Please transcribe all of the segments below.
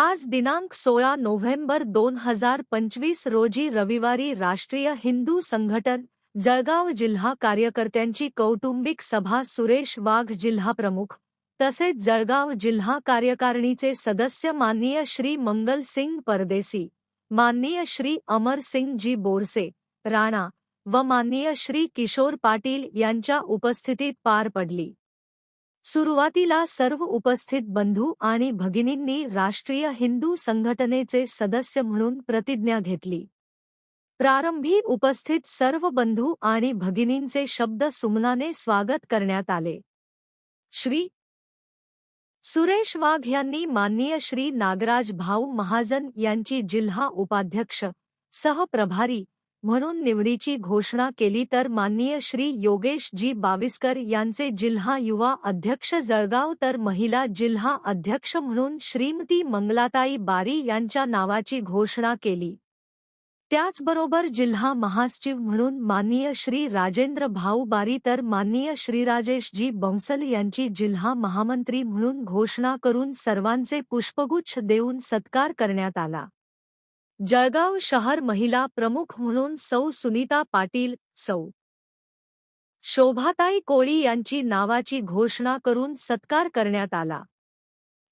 आज दिनांक सोळा नोव्हेंबर दोन हजार पंचवीस रोजी रविवारी राष्ट्रीय हिंदू संघटन जळगाव जिल्हा कार्यकर्त्यांची कौटुंबिक सभा सुरेश वाघ जिल्हाप्रमुख तसेच जळगाव जिल्हा कार्यकारिणीचे सदस्य माननीय श्री मंगल सिंग परदेसी माननीय श्री अमर सिंग जी बोरसे राणा व माननीय श्री किशोर पाटील यांच्या उपस्थितीत पार पडली. सुरुवातीला सर्व उपस्थित बंधू आणि भगिनींनी राष्ट्रीय हिंदू संघटनेचे सदस्य म्हणून प्रतिज्ञा घेतली. प्रारंभी उपस्थित सर्व बंधू आणि भगिनींचे शब्द सुमनाने स्वागत करण्यात आले. श्री. सुरेश वाघ यांनी माननीय श्री नागराज भाऊ महाजन यांची जिल्हा उपाध्यक्ष सहप्रभारी म्हणून निवडीची घोषणा केली तर माननीय श्री योगेश जी बाविस्कर यांचे जिल्हा युवा अध्यक्ष जळगाव तर महिला जिल्हा अध्यक्ष म्हणून श्रीमती मंगलाताई बारी यांच्या नावाची घोषणा केली. त्याचबरोबर जिल्हा महासचिव म्हणून माननीय श्री राजेंद्र भाऊ बारी तर माननीय श्री राजेश जी बंसल यांची जिल्हा महामंत्री म्हणून घोषणा करून सर्वांचे पुष्पगुच्छ देऊन सत्कार करण्यात आला. जळगाव शहर महिला प्रमुख म्हणून सौ सुनीता पाटील सौ. शोभाताई कोळी यांची नावाची घोषणा करून सत्कार करण्यात आला.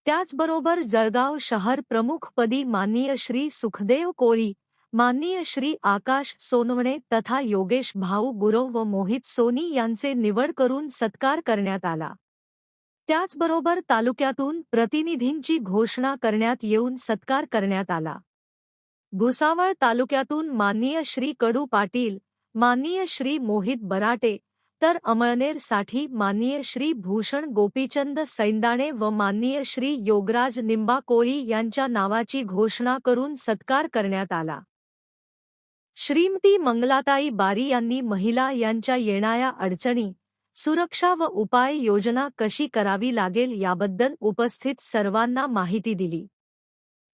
त्याचबरोबर जळगाव शहर प्रमुखपदी माननीय श्री सुखदेव कोळी माननीय श्री आकाश सोनवणे तथा योगेश भाऊ गुरव व मोहित सोनी यांचे निवड करून सत्कार करण्यात आला. त्याचबरोबर तालुक्यातून प्रतिनिधींची घोषणा करण्यात येऊन सत्कार करण्यात आला. भुसावळ तालुक्यातून माननीय श्री कडू पाटील माननीय श्री मोहित बराटे तर अमळनेरसाठी माननीय श्री भूषण गोपीचंद सैंदाणे व माननीय श्री योगराज निंबाकोळी यांच्या नावाची घोषणा करून सत्कार करण्यात आला. श्रीमती मंगलाताई बारी यांनी महिला यांच्या येणाऱ्या अडचणी सुरक्षा व उपाय योजना कशी करावी लागेल याबद्दल उपस्थित सर्वांना माहिती दिली.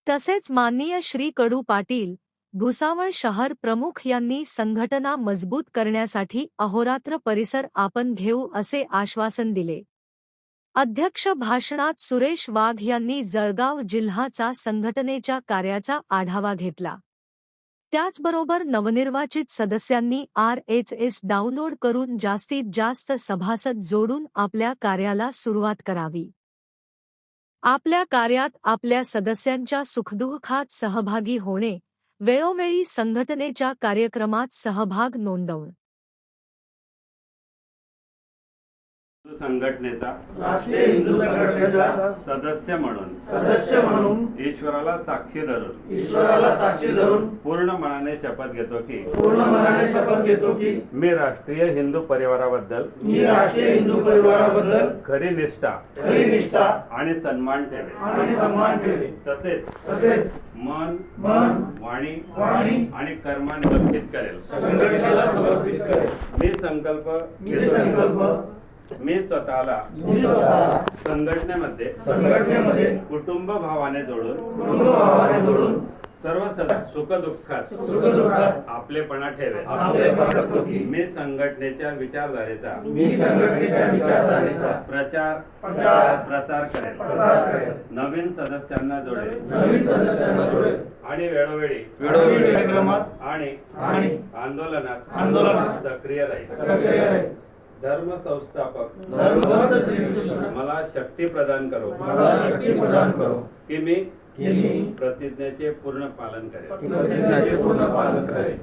तसेच माननीय श्री कडू पाटील भुसावळ शहर प्रमुख यांनी संघटना मजबूत करण्यासाठी अहोरात्र परिसर आपण घेऊ असे आश्वासन दिले. अध्यक्ष भाषणात सुरेश वाघ यांनी जळगाव जिल्हाचा संघटनेच्या कार्याचा आढावा घेतला. त्याचबरोबर नवनिर्वाचित सदस्यांनी आर एच एस डाउनलोड करून जास्तीत जास्त सभासद जोडून आपल्या कार्याला सुरुवात करावी. आपल्या कार्यात आपल्या सदस्यांच्या सुखदुःखात सहभागी होणे वेळोवेळी संघटनेच्या कार्यक्रमात सहभाग नोंदवून संघटनेचा राष्ट्रीय हिंदू संघटनेचा सदस्य म्हणून सदस्य म्हणून ईश्वराला साक्षी धरून ईश्वराला साक्षी धरून पूर्ण मनाने शपथ घेतो की पूर्ण मनाने शपथ घेतो की मी राष्ट्रीय हिंदू परिवाराबद्दल मी राष्ट्रीय हिंदू परिवाराबद्दल खरी निष्ठा खरी निष्ठा आणि सन्मान ठेवेन आणि सन्मान ठेवे. तसेच तसेच मन मन वाणी वाणी आणि कर्माने करेल. संघटनेला समर्पित करेल. मी संकल्प मी संकल्प मी स्वतःला संघटनेमध्ये संघटनेमध्ये कुटुंब भावाने जोडून कुटुंब भावाने जोडून सर्व सुखदुःखात सुखदुःखात आपलेपणा ठेवेल आपले करतो की मी संघटनेच्या विचारधारेचा मी संघटनेच्या विचारधारेचा प्रचार प्रसार करेल नवीन सदस्यांना जोडेल नवीन सदस्यांना जोडेल आणि वेळोवेळी वेळोवेळी आणि आंदोलनात आंदोलनात सक्रिय राहील सक्रिय राहील धर्म संस्थापक मला शक्ती प्रदान करो. मला शक्ती प्रदान करो. की मी की मी प्रतिज्ञेचे पूर्ण पालन करेल प्रतिज्ञेचे पूर्ण पालन करेन.